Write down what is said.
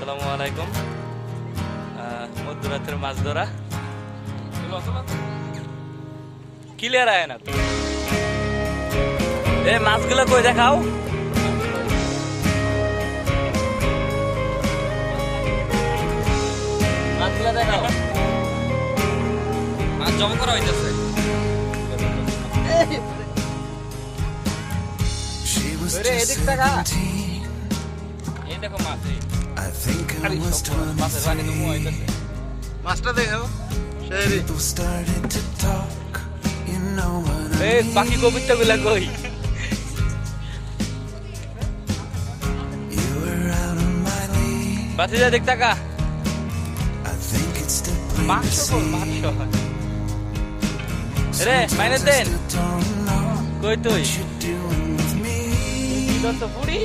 আসসালামু আলাইকুম। মধ্যরাতের মাছ ধরা। ক্লিয়ার আয় না এ মাছগুলো কই দেখাও? মাছগুলো দেখাও। মাছ জমা করা হইতেছে। She was দেখো মাছ was মাছের পানি তো 23. হইতেছে মাছটা দেখো সেই এই. বাকি কবিতা গুলা কই. বাতিজা দেখ টাকা কই see. মাংস রে মাইনে দেন কই তুই. তো পুরি